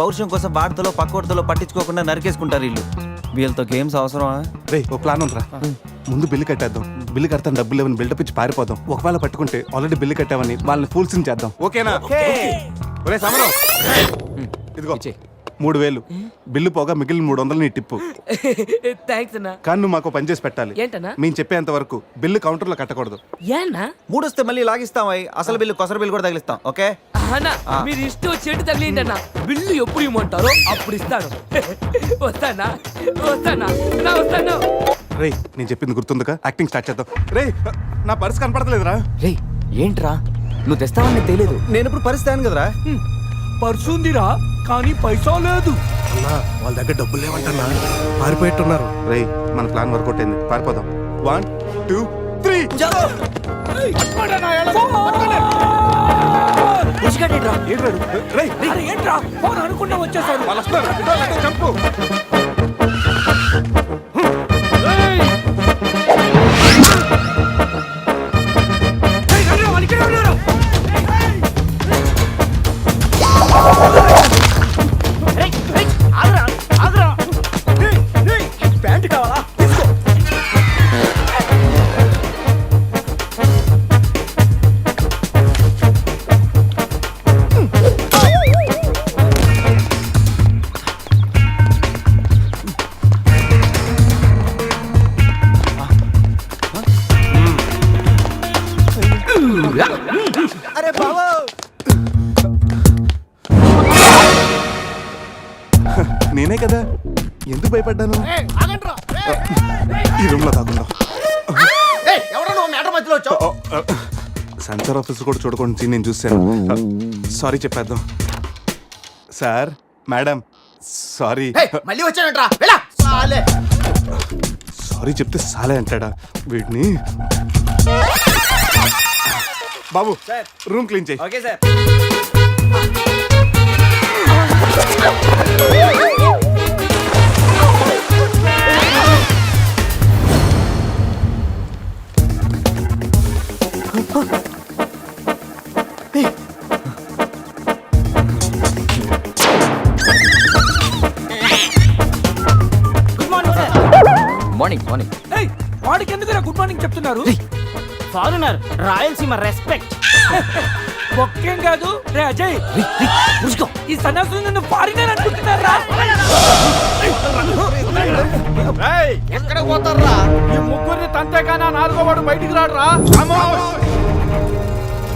పౌరుషం కోసం వార్తలో పక్కోడతలో పట్టించుకోకుండా నరికేసుకుంటారు వీళ్ళు. వీళ్ళతో గేమ్స్ అవసరమా? రే ఓ ప్లాన్ ఉందిరా. ముందు బిల్లు కట్టేద్దాం. బిల్లు కడతాను డబ్బులు లేవని బిల్డప్ ఇచ్చి పారిపోదాం. ఒకవేళ పట్టుకుంటే ఆల్రెడీ బిల్లు కట్టామని వాళ్ళని ఫూల్స్ చేద్దాం. ఓకేనా? ఒరే సమరం. ఇదిగో. మూడు వేలు బిల్లు పోగా మిగిలిన మూడు వందలు నీ టిప్పు. థ్యాంక్స్ అన్నా. కానీ నువ్వు మాకు పని చేసి పెట్టాలి. ఏంటన్నా? మేము చెప్పేంత వరకు బిల్లు కౌంటర్లో కట్టకూడదు. ఏనా? మూడొస్తే మళ్ళీ లాగిస్తాం అయ్యి. అసలు బిల్లు కొసర బిల్లు కూడా తగిలిస్తాం ఓకే? అన్నా మీరు ఇష్టం చెట్టు తగిలింది అన్న బిల్లు ఎప్పుడు ఇమ్మంటారో అప్పుడు ఇస్తాను. వస్తానా? వస్తానా? నా వస్తాను. రే నేను చెప్పింది గుర్తుందిగా? యాక్టింగ్ స్టార్ట్ చేద్దాం. రే నా పర్స్ కనపడతలేదురా. రే ఏంట్రా? నువ్వు తెస్తావని తెలియదు నేను ఇప్పుడు పరిస్థితి కదరా? పర్సుందిరా కానీ పైసా లేదు. అన్నా వాళ్ళ దగ్గర డబ్బులు లేవంటన్నా. పారిపోయేట్టున్నారు. రే మన ప్లాన్ వర్కౌట్ అయింది. పారిపోదాం. వన్ టూ త్రీ ఏంట్రా? ఫోన్ అనుకుంటా వచ్చేసారు. ఆఫీస్ కూడా చూడకుండా నేను చూశాను. సారీ చెప్పేద్దాం. సార్ మేడం సారీ మళ్ళీ వచ్చానంట్రా. సారీ చెప్తే సాలే అంటాడా వీడిని? బాబు రూమ్ క్లీన్ చేయి. Okay sir.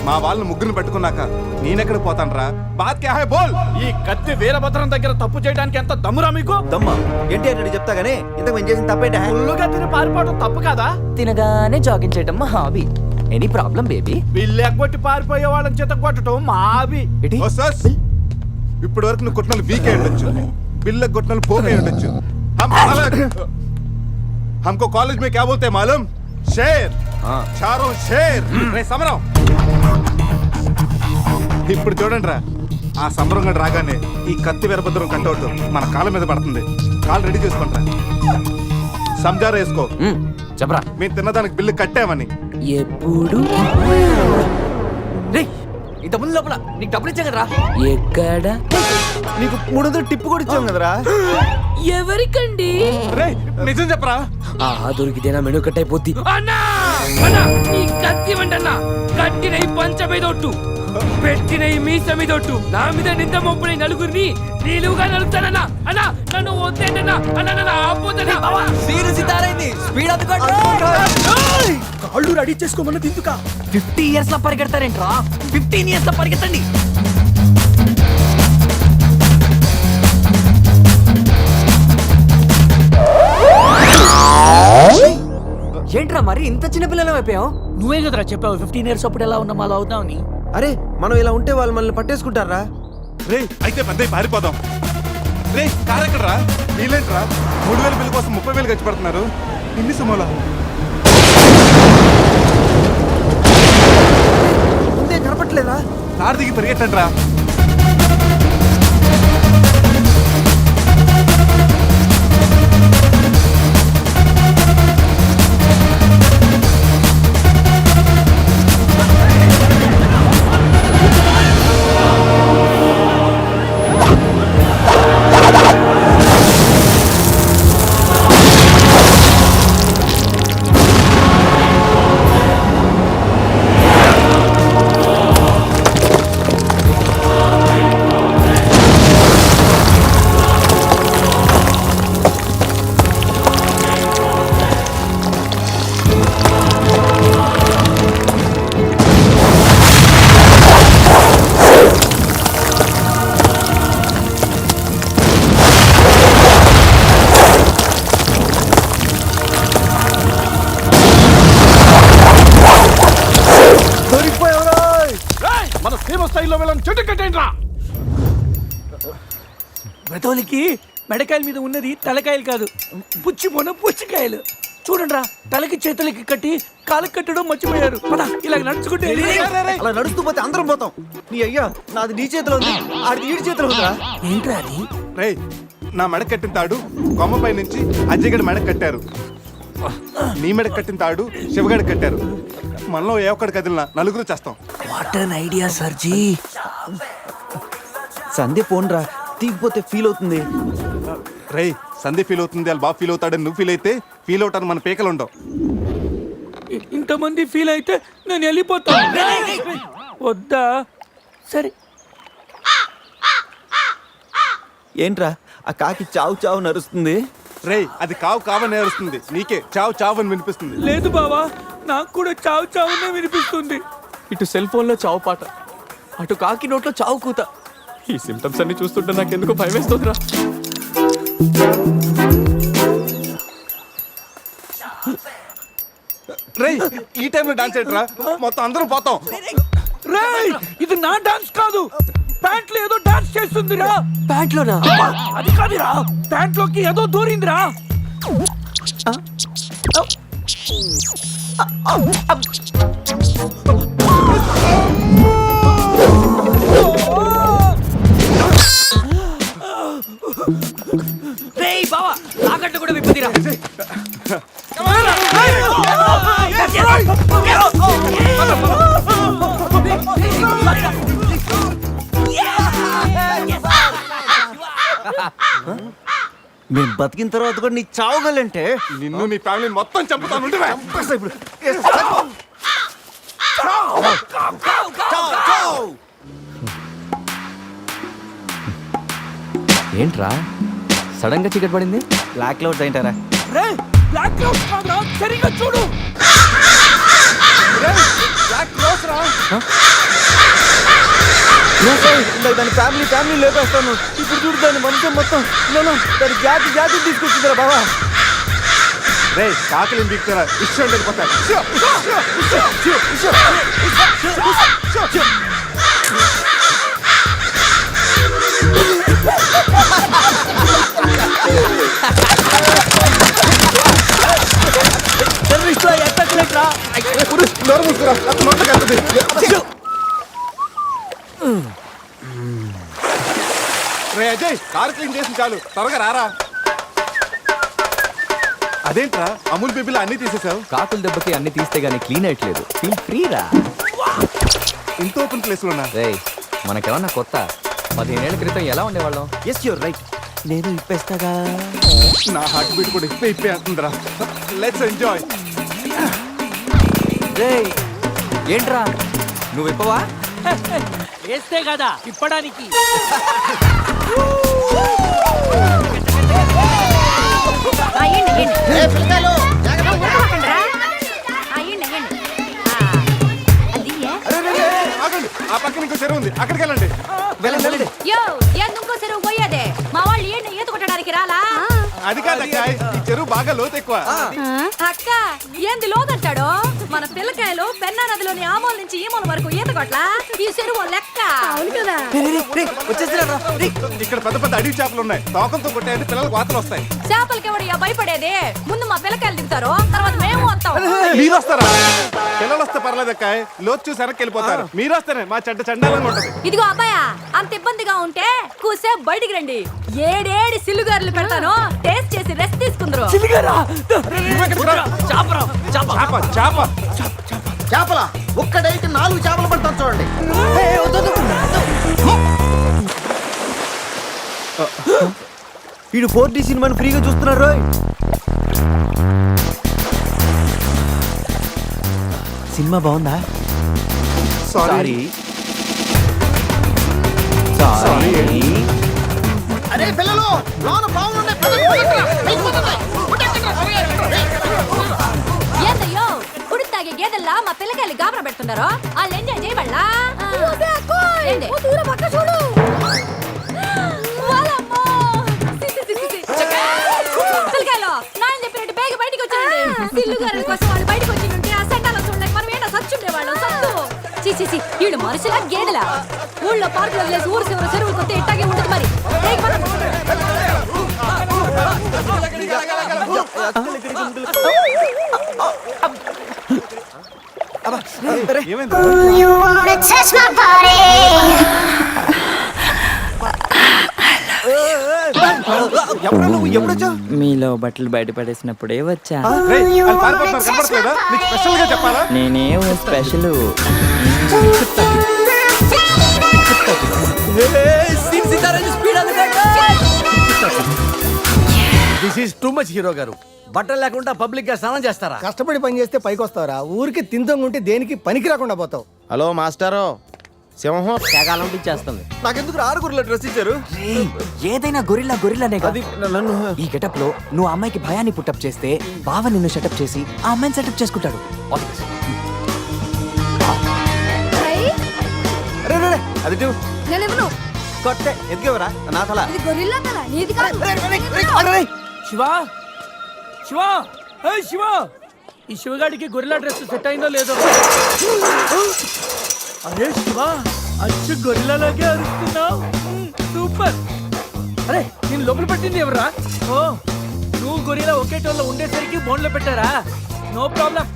మా వాళ్ళని ముగ్గురిని పెట్టుకున్నాక నేనెక్కడ పోతాను రా బాత్ క్యా హై బోల్ ఈ కత్తి వీరభద్రం దగ్గర తప్పు చేయడానికి ఎంత దమ్మురా మీకు దమ్మా ఏంటి అంటే చెప్తా గానీ ఇంతకు మేము చేసిన తప్పేంట ఫుల్లుగా తిని పారిపోవడం తప్పు కదా తినగానే జాగింగ్ చేయడం మా hobby any problem baby bill ఎగ్గొట్టి పారిపోయే వాళ్ళని చేత కొట్టడం మా హాబీ ఏంటి ఓ సస్ ఇప్పటి వరకు నువ్వు కొట్టినలు వీకే ఉండొచ్చు బిల్ల కొట్టినలు పోకే ఉండొచ్చు हम अलग हमको कॉलेज में क्या बोलते हैं मालूम शेर चारों शेर రే సమరం ఇప్పుడు చూడండి రా ఆ సమరం గడు రాగానే ఈ కత్తి వీరభద్రం కంటౌట్ మన కాళ్ళ మీద పడుతుంది. కాళ్ళు రెడీ చేసుకుంటారా సంజారా వేసుకో. చెప్పరా. మేము తిన్నదానికి బిల్లు కట్టామని. ఎప్పుడు? ఇంత ముందు లోపల నీకు డబ్బులు ఇచ్చా కదరా? ఎక్కడ? నీకు మూడు టిప్పు కూడా ఇచ్చాం కదరా? ఎవరికండి? రే నిజం చెప్పరా? ఆ దొరికితేనా మెను కట్ అయిపోద్ది. అన్నా అన్నా ఈ కత్తి వంటన్నా కట్టిన ఈ పంచ మీదొట్టు పెట్టిన ఈ మీస మీదొట్టు. నా మీద నింద మొప్పుని నలుగురిని నీలుగా నలుగుతానన్నా అన్నా నన్ను వద్దేంటన్నా అన్నా నన్ను ఆపోతన్నా సీరు సితారైంది. స్పీడ్ అందుకోండి కాళ్ళు రెడీ చేసుకోమన్నది ఎందుకా ఫిఫ్టీ ఇయర్స్లో పరిగెడతారేంట్రా? ఫిఫ్టీన్ ఇయర్స్లో పరిగెత్తండి. ఏంట్రా మరి ఇంత చిన్న పిల్లలు అయిపోయావు? నువ్వే కదరా చెప్పావు ఫిఫ్టీన్ ఇయర్స్ అప్పుడు ఎలా ఉన్నాం అలా అవుతావని. అరే మనం ఇలా ఉంటే వాళ్ళు మనల్ని పట్టేసుకుంటారా? రే అయితే పెద్ద పారిపోదాం. రే కార్ ఎక్కడరా? వీలేంట్రా మూడు వేల బిల్లు కోసం ముప్పై వేలు ఖర్చు పెడుతున్నారు. ఇన్ని సుమోలా ముందే కనపట్లేదా? కార్ దిగి పరిగెట్టండి రా మెడకాయల మీద ఉన్నది తలకాయలు కాదు. పుచ్చి మొన పుచ్చికాయలు. చూడండి రా తలకి చేతులకి కట్టి కాలకి కట్టడం మర్చిపోయారు. పద ఇలా నడుచుకుంటే. అలా నడుస్తూ పోతే అందరం పోతాం. నీ అయ్యా నాది నీ చేతిలో ఉంది. ఆడిది ఈడి చేతిలో ఉందా ఏంట్రా అది? రేయ్ నా మెడ కట్టిన తాడు కొమ్మపై నుంచి అజయ్ గడి మెడ కట్టారు. నీ మెడ కట్టిన తాడు శివగడి కట్టారు. మనలో ఏ ఒక్కడి కదిలినా నలుగురు చేస్తాం. వాట్ అన్ ఐడియా సర్జీ సందే ఫోన్ రా తీగిపోతే ఫీల్ అవుతుంది. రేయ్ సంధి ఫీల్ అవుతుంది వాళ్ళు బాగా ఫీల్ అవుతాడని నువ్వు ఫీల్ అయితే ఫీల్ అవుతాను మన పేకలు ఉండవు. ఇంతమంది ఫీల్ అయితే నేను వెళ్ళిపోతాను వద్దా? సరే. ఏంట్రా ఆ కాకి చావు చావు నరుస్తుంది? రేయ్ అది కావు కావని ఏరుస్తుంది నీకే చావు చావు అని వినిపిస్తుంది. లేదు బావా నాకు కూడా చావు చావునే వినిపిస్తుంది. ఇటు సెల్ ఫోన్లో చావు పాట అటు కాకి నోట్లో చావు కూత. ఈ సిమ్టమ్స్ అన్ని చూస్తుంటే నాకు ఎందుకు భయం వేస్తుందిరా రేయ్ ఈ టైంలో డాన్స్ ఏంట్రా మొత్తం అందరం పోతాం రేయ్ ఇది నా డాన్స్ కాదు ప్యాంట్లో ఏదో డాన్స్ చేస్తుందిరా ప్యాంట్ లోనా అది కాదురా ప్యాంట్లోకి ఏదో దూరిందిరా రేయ్ బావా తాకట్టు కూడా విప్పదిరా మేము బతికిన తర్వాత కూడా నీ చావుగలంటే నిన్ను నీ ఫ్యామిలీ మొత్తం చంపుతాను ఉండురా. ఏంట్రా? సడన్గా చీకటి పడింది? బ్లాక్ క్లౌడ్స్ ఏంటారా? రే బ్లాక్ క్లౌడ్స్ కాదురా సరిగ్గా చూడు. ఇందాక దాని ఫ్యామిలీ ఫ్యామిలీ లేపేస్తాను. ఇప్పుడు చూడు దాని మొత్తం. నేను దాని జాతి జాతి తీసుకొచ్చిందిరా బాబా రేయ్ కాకలిని బీక్తారా ఇష్టం వెళ్ళిపోతారు కార్ క్లీన్ చేసి చాలు. త్వరగా రారా. అదేంట్రా? అమూల్ బేబీలో అన్ని తీసేసావు? కాకుల దెబ్బకి అన్ని తీస్తే గానీ క్లీన్ అయ్యట్లేదు. ఫీల్ ఫ్రీ రా ఇంత ఓపెన్ ప్లేస్ ఉన్నా? రేయ్ మనకేమన్నా కొత్త? పదిహేనేళ్ళ క్రితం ఎలా ఉండేవాళ్ళం? ఎస్ యూర్ రైట్ నేను ఇప్పేస్తాగా? నా హార్ట్ బీట్ కూడా ఇప్పే ఇప్పే అంటుందిరా. లెట్స్ ఎంజాయ్ రేయ్ ఏంట్రా? నువ్వు ఇప్పవా? వేస్తే కదా అయ్యండి ఆ, పక్కన ఇంకో చెరువు ఉంది. అక్కడికి వెళ్ళండి. వెళ్ళండి యో ఎందుకో చెరువు పోయేదే? మా వాళ్ళు ఏంటి ఈత కొట్టడానికి రాలా అది కాదక్క ఈ చెరువు బాగా లోతు ఎక్కువ. అక్క ఏంది లోదంటాడు మన పిల్లకాయలు పెన్నా నదిలోని ఆమోల నుంచి ఈమోల వరకు ఈత కొట్లా? ఈ చెరువు లెక్క. అవును కదా. వచ్చేసిరా ఇక్కడ పెద్ద పెద్ద అడవి చేపలు ఉన్నాయి. తోకంతో కొట్టాయంటే పిల్లలకు వాతలు వస్తాయి. చేపలకి ఎవడయ్యా భయపడేది? ముందు మా పిల్లకాయలు దిగుతారు తర్వాత మేము వస్తాం. మీరు వస్తారా? పిల్లలు వస్తే పర్లేదు అక్క. లోతు చూసి వెనక్కి వెళ్ళిపోతారు. మీరు వస్తేనే మా చెడ్డ చండాలంగా ఉంటది. ఇదిగో అబ్బాయా అంత ఇబ్బందిగా ఉంటే కూసే బయటికి రండి. ఏడేడి సిల్లుగారులు పెడతాను టేస్ట్ చేసి రెస్ట్ తీసుకుందరు. చేప. చేప చేపల ఒక్కడైతే నాలుగు చేపలు పడతాను చూడండి. వీడు ఫోర్ డి సినిమాని ఫ్రీగా చూస్తున్నారు సినిమా బాగుందా? సారీ సారీ అరే పిల్లలు లోన. ఏందయ్యో? కుడి తాగే గేదెల్లా మా పిల్లకాయలు గాబరా పెడుతున్నారో? వాళ్ళు ఎంజాయ్ చేయబడలా? చూడు. పిల్లకాయలు నాయన చెప్పినట్టు బేగ బయటికి వచ్చేయండి. సిల్లు గారి కోసం వాళ్ళు చీచీసి మనుషులా గేడలా ఊళ్ళో ఊరు చివరి చెరువులు ఇట్టాగే ఉంటుంది మరి. మీలో బట్టలు బయటపడేసినప్పుడే వచ్చా. నేనేమో special this is too much hero గారు బట్టలు లేకుండా పబ్లిక్గా స్నానం చేస్తారా? కష్టపడి పని చేస్తే పైకి వస్తావరా. ఊరికి తింతంగుంటే దేనికి పనికి రాకుండా పోతావు. హలో మాస్టారో. సింహం. కేకాలంపించేస్తుంది నాకెందుకు ఆరుగురులో డ్రెస్ ఇచ్చారు? ఏదైనా గొరిల్లా గొరిల్లానే అది నన్ను ఈ గెటప్లో నువ్వు అమ్మాయికి భయాన్ని పుట్టప్ చేస్తే బావ నిన్ను సెటప్ చేసి ఆ అమ్మాయిని సెటప్ చేసుకుంటాడు. రే, రే, రే, అది ఇటు. నేను ఇవ్వను కొట్టే ఎదిగేవరా నా తల. ఇది గొరిల్లా తల నీది కాదు. శివ? శివ? ఏ శివ? ఈ శివగాడికి గొరిల్లా డ్రెస్ సెట్ అయిందో లేదో? అరే శివ అచ్చు గొరిల్లాలాగే అరుస్తున్నావు. సూపర్. అరే నేను లోపల పెట్టింది ఎవరా ఓ నువ్వు గొరిల్లా ఒకే టోన్లో ఉండేసరికి బోన్లో పెట్టారా? No problem.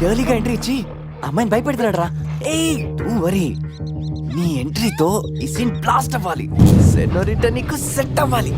వీడు ఎర్లీగా ఎంట్రీ ఇచ్చి అమ్మాయిని భయపెడతాడు రా ఏ టూ వరీ నీ ఎంట్రీతో ఈ సీన్ బ్లాస్ట్ అవ్వాలి. సెనోరిట నీకు సెట్ అవ్వాలి.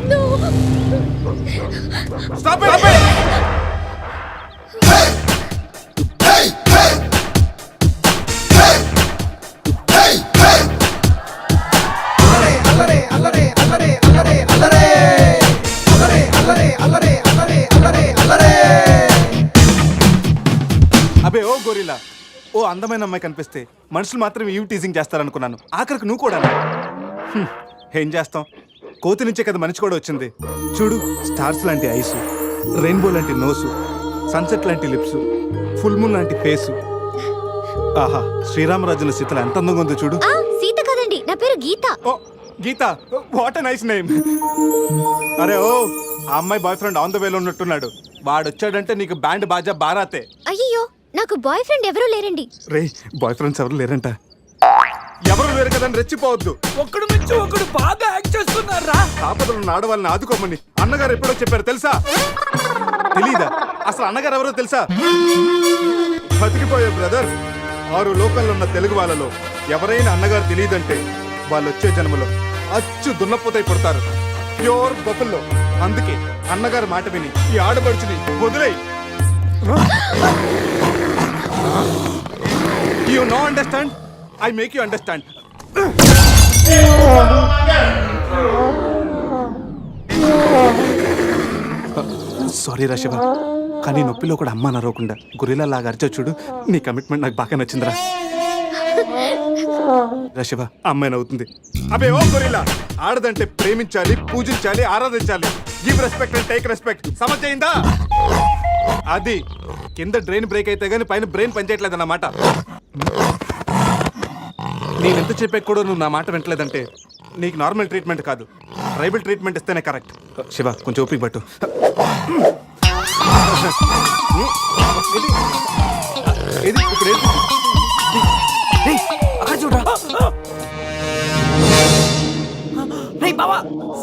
ఓ అందమైన అమ్మాయి కనిపిస్తే మనుషులు మాత్రం ఈవ్ టీజింగ్ చేస్తారనుకున్నాను. ఆఖరికి నువ్వు కూడా ఏం చేస్తాం? కోతి నుంచే కదా మనిషి కూడా వచ్చింది. చూడు స్టార్స్ లాంటి ఐసు రెయిన్బో లాంటి నోసు సన్సెట్ లాంటి లిప్స్ ఫుల్ మూన్ లాంటి ఫేసు. ఆహా శ్రీరామరాజుల సీతలు ఎంత అందంగా ఉందో చూడు. సీత కదండి నా పేరు గీత. ఓ గీత వాట్ నైస్ నేమ్ అరే ఓ ఆ అమ్మాయి బాయ్ ఫ్రెండ్ ఆన్ ద వేలో ఉన్నట్టున్నాడు. వాడు వచ్చాడంటే నీకు బ్యాండ్ బాజా బారాతే. అయ్యో నాకు బాయ్ ఫ్రెండ్ ఎవరూ లేరండి. రే బాయ్ ఫ్రెండ్స్ ఎవరు లేరంట. ఎవరు లేరు కదా రెచ్చిపోవద్దు. ఒక్కడు నుంచి ఒకడు బాగా యాక్ట్ చేస్తున్నారా? ఆపదలు ఉన్న ఆడవాళ్ళని ఆదుకోమని అన్నగారు ఎప్పుడో చెప్పారు తెలుసా? తెలీదా? అసలు అన్నగారు ఎవరో తెలుసా? బతికిపోయే బ్రదర్ ఆరు లోకంలో ఉన్న తెలుగు వాళ్ళలో ఎవరైనా అన్నగారు తెలియదంటే వాళ్ళు వచ్చే జన్మలో అచ్చు దున్నపోతై పుడతారు. ప్యూర్ బఫుల్లో అందుకే అన్నగారు మాట విని ఈ ఆడపడుచుని వదిలేయి. You no understand I make you understand sorry రా శివ కానీ నొప్పిలో కూడా అమ్మ నరవకుండా గురిలా లాగా అరిచా చూడు నీ కమిట్మెంట్ నాకు బాగా నచ్చిందిరా. రా శివ అమ్మాయి నవ్వుతుంది. అబే ఓ గొరిలా ఆడదంటే ప్రేమించాలి పూజించాలి ఆరాధించాలి. Give respect and take respect సమర్థయిందా అది కింద డ్రైన్ బ్రేక్ అయితే గానీ పైన బ్రెయిన్ పనిచేయట్లేదు అన్నమాట నేను ఎంత చెప్పా కూడా నువ్వు నా మాట వింటలేదంటే నీకు నార్మల్ ట్రీట్మెంట్ కాదు ట్రైబల్ ట్రీట్మెంట్ ఇస్తేనే కరెక్ట్ శివ కొంచెం ఓపిక పట్టు ఇది ఇది ఇప్పుడు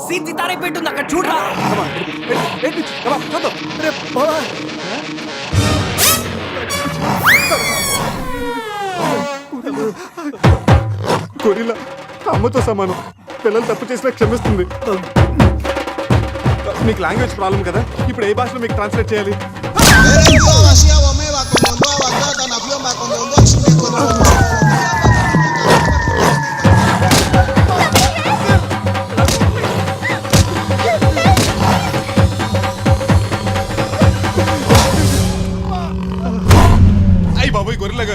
సీన్ సితారే పెట్టుంది అక్కడ చూడరా. చూద్దాం. అమ్మతో సమానం. పిల్లలు తప్పు చేసినా క్షమిస్తుంది. మీకు లాంగ్వేజ్ ప్రాబ్లం కదా? ఇప్పుడు ఏ భాషలో మీకు ట్రాన్స్లేట్ చేయాలి?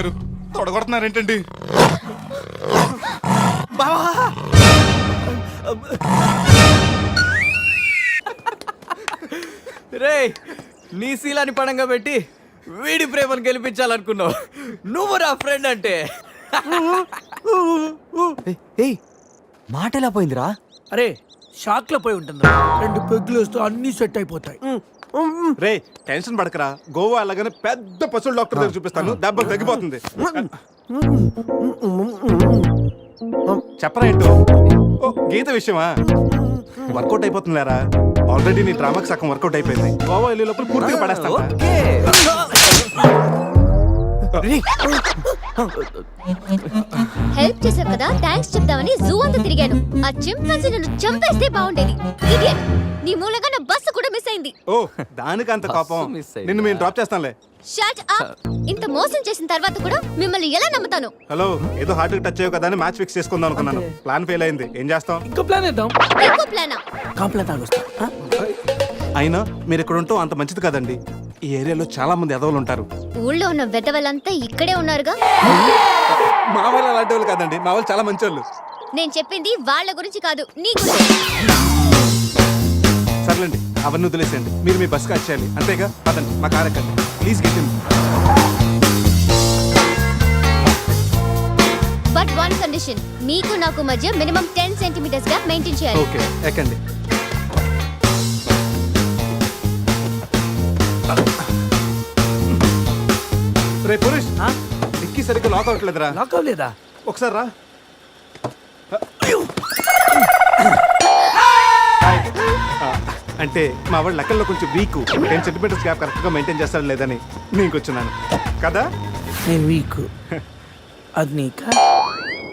గారు తొడగొడుతున్నారేంటండి? రే నీ శీలాన్ని పడంగా పెట్టి వీడి ప్రేమను గెలిపించాలనుకున్నావు. నువ్వు నా ఫ్రెండ్ అంటే. ఏయ్ మాట ఎలా పోయిందిరా? అరే షాక్లో పోయి ఉంటుంది రెండు పెగ్గులు వస్తూ అన్ని సెట్ అయిపోతాయి. రే టెన్షన్ పడకరా. గోవా అలాగనే పెద్ద పశువుల డాక్టర్ దగ్గర చూపిస్తాను. దెబ్బ తగ్గిపోతుంది. చెప్పరా ఏంటో? ఓ, గీత విషయమా? వర్కౌట్ అయిపోతుంది లేరా ఆల్రెడీ నీ డ్రామాకి సగం వర్కౌట్ అయిపోయింది. గోవా వెళ్ళే లోపల పూర్తిగా పడేస్తాను ఓకే. హెల్ప్ చేసావు కదా? థ్యాంక్స్ చెప్దామని జూ అంతా తిరిగాను. ఆ చింపాంజీ నన్ను చంపేస్తే బాగుండేది. నీ మూలంగా నా కూడా మిస్ అయింది ఓ దానికి అంత కోపం. miss అయిందా? నిన్ను మేము డ్రాప్ చేస్తాంలే షట్ అప్ ఇంత మోసం చేసిన తర్వాత కూడా మిమ్మల్ని ఎలా నమ్ముతాను? హలో ఏదో హార్ట్ టచ్ అయ్యో కదా అని మ్యాచ్ ఫిక్స్ చేసుకుందాం అనుకున్నాను. ప్లాన్ ఫెయిల్ అయింది. ఏం చేస్తాం? ఇంకో ప్లాన్ వేద్దాం. ఇంకో ప్లానా? కాంప్లైంట్ తాగొస్తా. ఆ? అయినా మీరు ఇక్కడ ఉంటాం అంత మంచిది కదండి. ఈ ఏరియాలో చాలా మంది ఎదవలు ఉంటారు. ఊళ్ళో ఉన్న వెధవలంతా ఇక్కడే ఉన్నారుగా? మా వాళ్ళు అలాంటి వాళ్ళు కాదండి. మా వాళ్ళు చాలా మంచి వాళ్ళు నేను చెప్పింది వాళ్ళ గురించి కాదు నీ గురించి. సర్లేండి. అవన్నీ వదిలేసేయండి. మీరు మీ బస్కి వచ్చేయాలి అంతేగా? పదండి. మా కార్ ఎక్కండి. Please get in but one condition మీకు నాకు మధ్య మినిమం టెన్ సెంటీమీటర్స్గా మెయింటైన్ చేయాలి. ఓకే ఎక్కండి. రే పురుష్ డిక్కీ సరిగ్గా లాక్ అవ్వట్లేదురా. లాక్ అవ్వలేదా? ఒకసారి రా. అంటే మా వాడు లెక్కల్లో కొంచెం వీక్ టెన్ సెంటీమీటర్స్ గ్యాప్ కరెక్ట్గా మెయింటైన్ చేస్తాడు లేదని నేను వచ్చున్నాను కదా? నేను వీక్ అది నీకా?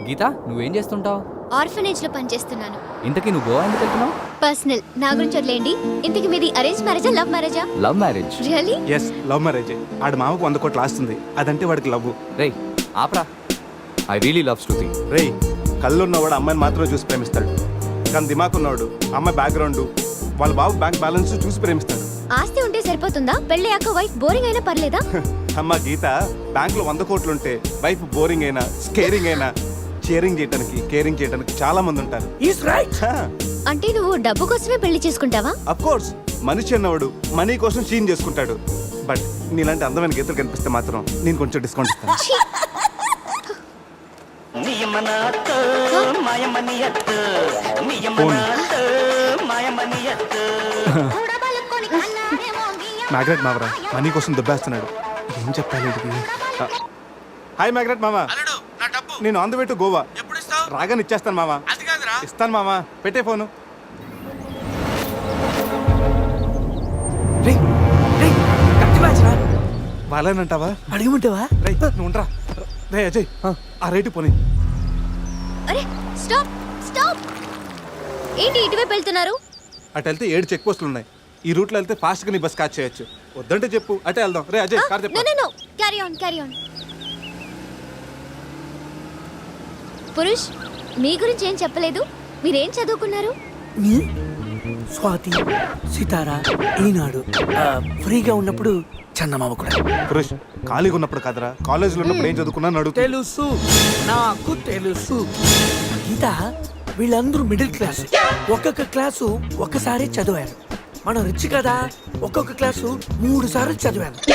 గీత నువ్వేం చేస్తుంటావు? ఆర్ఫనేజ్లో పనిచేస్తున్నాను. ఇంతకీ నువ్వు గోవా ఎందుకు వెళ్తున్నావు? పర్సనల్. నా గురించి వదిలేండి ఇంతకి మీది అరేంజ్ మ్యారేజా లవ్ మ్యారేజా love marriage really yes love marriage ఆడు మామకు వంద కోట్లు ఆస్తుంది. అదంటే వాడికి లవ్ రేయ్ ఆపరా. ఐ రియలీ లవ్ శృతి రేయ్ కళ్ళు ఉన్నవాడు అమ్మాయిని మాత్రమే చూసి ప్రేమిస్తాడు. కానీ దిమాక్ ఉన్నవాడు అమ్మాయి బ్యాక్గ్రౌండ్ వాళ్ళ బాబు బ్యాంక్ బ్యాలెన్స్ చూసి ప్రేమిస్తాడు. ఆస్తి ఉంటే సరిపోతుందా? పెళ్ళయ్యాక వైఫ్ బోరింగ్ అయినా పర్లేదా? అమ్మ గీత బ్యాంక్లో వంద కోట్లు ఉంటే వైఫ్ బోరింగ్ అయినా స్కేరింగ్ అయినా షేరింగ్ చేయడానికి కేరింగ్ చేయడానికి చాలా మంది ఉంటారు. అంటే నువ్వు డబ్బు కోసమే పెళ్ళి చేసుకుంటావా? అఫ్ కోర్స్ మనిషి అన్నవాడు మనీ కోసం షీన్ చేసుకుంటాడు. బట్ నీలాంటి అందమైన గీతలు కనిపిస్తే మాత్రం నేను కొంచెం డిస్కౌంట్ ఇస్తాను. మ్యాగ్రెట్ మావరా మనీ కోసం దుబ్బేస్తున్నాడు. ఏం చెప్పాలి హాయ్ మ్యాగ్రెట్ మామ నేను on the way to Goa. రాగానే ఇచ్చేస్తాను మామ ఇస్తాను మామ పెట్టే ఫోను. రేయ్ రేయ్ కత్తి మ్యాచ్ రా బాలేనంటావా అడగమంటావా రైట్ నువ్వు ఉండరా. రే అజయ్ ఆ రేటు పోనీ. అరే స్టాప్ స్టాప్. ఏంటి ఇటువైపు వెళ్తున్నారు? అటు వెళ్తే ఏడు చెక్ పోస్టులు ఉన్నాయి. ఈ రూట్లో వెళ్తే ఫాస్ట్గా నీ బస్ క్యాచ్ చేయొచ్చు. వద్దంటే చెప్పు. అటే వెళ్దాం. రే అజయ్ కార్ నో చెప్పు no no carry on carry on Purush మీ గురించి ఏం చెప్పలేదు? మీరేం చదువుకున్నారు? స్వాతి సితారా ఈనాడు ఆ, ఫ్రీగా ఉన్నప్పుడు చందమామ కూడా. పురుష్ ఖాళీగా ఉన్నప్పుడు కదరా. కాలేజీలో ఉన్నప్పుడు ఏం చదువుకున్నా అడుగుతా తెలుసు. నాకు తెలుసు. గీత వీళ్ళందరూ మిడిల్ క్లాస్ ఒక్కొక్క క్లాసు ఒక్కసారి చదివారు. మనం రిచ్ కదా ఒక్కొక్క క్లాసు మూడు సార్లు చదివాను.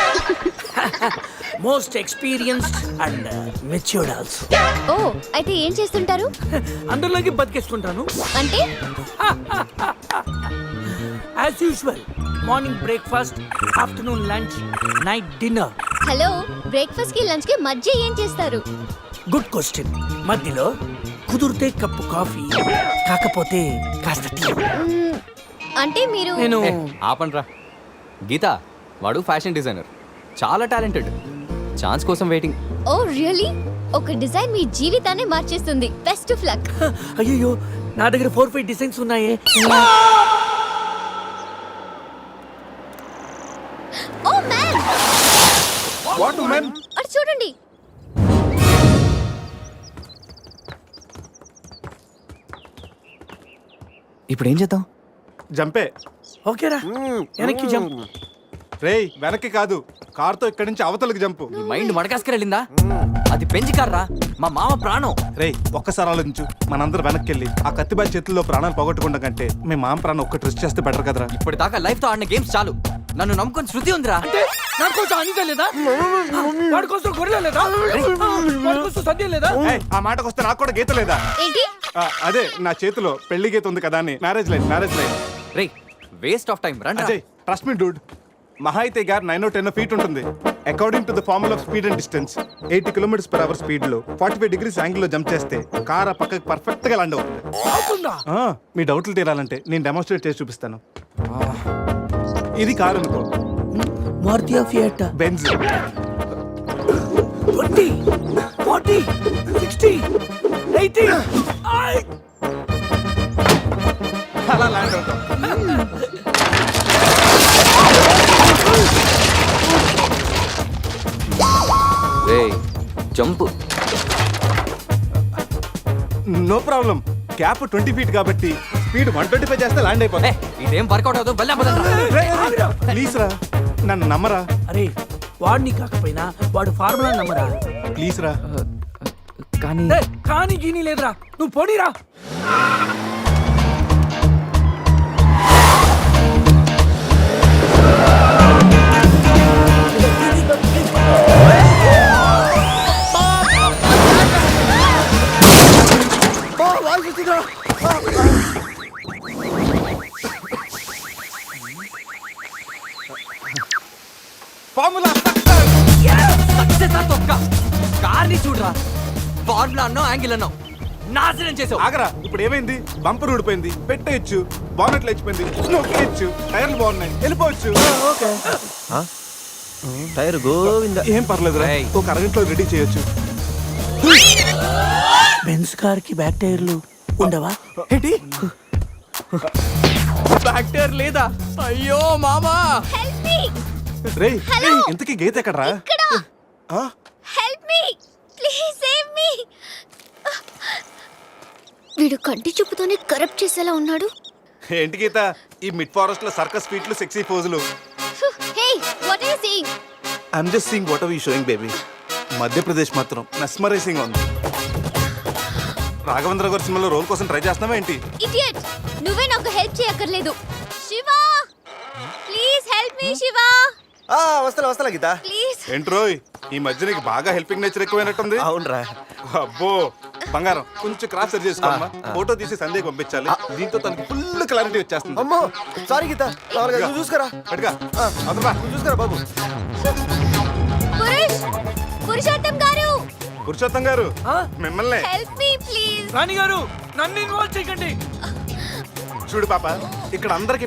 Most experienced and matured also ఓ అయితే ఏం చేస్తుంటారు? అందరిలోకి బతికేసుకుంటాను అంటే? As usual morning breakfast afternoon lunch night dinner hello బ్రేక్ఫాస్ట్కి లంచ్కి మధ్య ఏం చేస్తారు? గుడ్ క్వశ్చన్ మధ్యలో కుదిరితే కప్పు కాఫీ కాకపోతే కాస్త టీ. మ్మ్, అంటే మీరు నేను ఆపండ్రా. గీత వాడు ఫ్యాషన్ డిజైనర్. చాలా టాలెంటెడ్. ఛాన్స్ కోసం వెయిటింగ్. ఓ రియలీ ఒక డిజైన్ మీ జీవితాన్ని మార్చేస్తుంది. Best of luck. అయ్యో నా దగ్గర ఫోర్ ఫైవ్ డిజైన్స్ ఉన్నాయే. ఇప్పుడు ఏం చేద్దాం? జంపే. ఓకేరా. వెనక్కి జంప్. రేయ్ వెనక్కి కాదు. కార్తో ఇక్కడి నుంచి అవతలకి జంపు. నీ మైండ్ మడకాసుకు వెళ్ళిందా? అది పెంచి కార్రా మా మామ ప్రాణం. రేయ్ ఒక్కసారి ఆలోచించు. మనందరం వెనక్కి వెళ్ళి ఆ కత్తిబాయి చేతుల్లో ప్రాణాలు పోగొట్టుకుంటాం కంటే మీ మామ ప్రాణం ఒక్కటి రిస్క్ చేస్తే బెటర్ కదరా. ఇప్పటిదాకా లైఫ్తో ఆడిన గేమ్స్ చాలు. నన్ను నమ్ముకొని శృతి ఉందిరా. నా కోసం అనిత లేదా? వాడి కోసం గొర్రె లేదా? వాడి కోసం సద్య లేదా? ఆ మాటకు వస్తే నాకు కూడా గీత లేదా? ఏంటి? ఆ, అదే నా చేతిలో పెళ్ళి గీత ఉంది కదా అని. మ్యారేజ్ లైన్ మ్యారేజ్ లైన్ రే వేస్ట్ ఆఫ్ టైం రండి అజయ్ ట్రస్ట్ మీ డూడ్ మహా అయితే గారు నైన్ టెన్ ఫీట్ ఉంటుంది. According to the formula of speed and distance eighty kilometers per hour స్పీడ్లో ఫార్టీ ఫైవ్ డిగ్రీస్ యాంగిల్లో జంప్ చేస్తే కార్ ఆ పక్కకి పర్ఫెక్ట్గా ల్యాండ్ అవుతుంది. ఆ, మీ డౌట్లు తీరాలంటే నేను డెమోన్స్ట్రేట్ చేసి చూపిస్తాను. ఇది కారు అనుకో. Maruti Benz. Twenty forty sixty eighty. అలా ల్యాండ్ అవుతాం. రే jump. No problem. Gap twenty feet కాబట్టి స్పీడ్ వన్ ట్వంటీ ఫైవ్ చేస్తే ల్యాండ్ అయిపోతుంది. ఇదేం వర్కౌట్ అవుతుంది ప్లీజ్ రా. నన్ను నమ్మరా? అరే వాడిని కాకపోయినా వాడు ఫార్ములా నమ్మరా? ప్లీజ్ రా. కానీ ఏయ్, కానీ గీనీ లేదురా. నువ్వు పొడిరా ఫార్ములా సక్సెస్! ఆ తొక్క కార్ని చూడరా. ఫార్ములా అన్నావు యాంగిల్ అన్నావు నాశనం చేసావు. ఆగరా ఇప్పుడు ఏమైంది బంపర్ ఊడిపోయింది. పెట్టేయచ్చు. బానెట్లు లేచిపోయింది. నొక్కేయచ్చు టైర్లు బాగున్నాయి. వెళ్ళిపోవచ్చు. టైర్ గోవింద. ఏం పర్లేదు. ఒక అరగంటలో రెడీ చేయొచ్చు. బెన్స్ కార్కి బ్యాక్ టైర్లు ఉండవా? ఏంటి? బ్యాక్ టైర్ లేదా? అయ్యో మామా! రే ఇంతకీ గీత ఎక్కడరా? ఇక్కడ. ఆ? Help me please save me వీడు కంటి చూపుతోనే కరప్ట్ చేసేలా ఉన్నాడు. ఏంటి గీత? ఈ మిడ్ ఫారెస్ట్లో సర్కస్ ఫీట్లు sexy పోజులు hey what are you seeing I'm just seeing what are you showing baby Madhya Pradesh మాత్రం మెస్మరైజింగ్ ఉంది. రాఘవేంద్ర గారి సినిమాలో రోల్ కోసం ట్రై చేస్తున్నావా ఏంటి? ఇడియట్ నువ్వే నాకు హెల్ప్ చేయక్కర్లేదు. Shiva! Please help me Shiva! వస్తలే వస్తలే గీత. ప్లీజ్ ఏంట్రోయ్ ఈ మధ్య నీకు బాగా హెల్పింగ్ నేచర్ ఎక్కువైనట్టుంది. అవునరా. అబ్బో బంగారం కొంచెం క్రాస్ సెట్ చేసుకోమ్మా ఫోటో తీసి సందేహం పంపించాలి. దీంతో తనకి ఫుల్ క్లారిటీ వచ్చేస్తుంది. అమ్మో సారీ గీత. లోపలికి నువ్వు చూసుకురా. పట్టుగా అదరా నువ్వు చూసుకురా బాబు. పురుష్ పురుషోత్తం గారు. పురుషోత్తం గారు మిమ్మల్ని. హెల్ప్ మీ ప్లీజ్ రాణి గారు నన్ను ఇన్వాల్వ్ చేయకండి. చూడు పాప ఇక్కడ అందరికి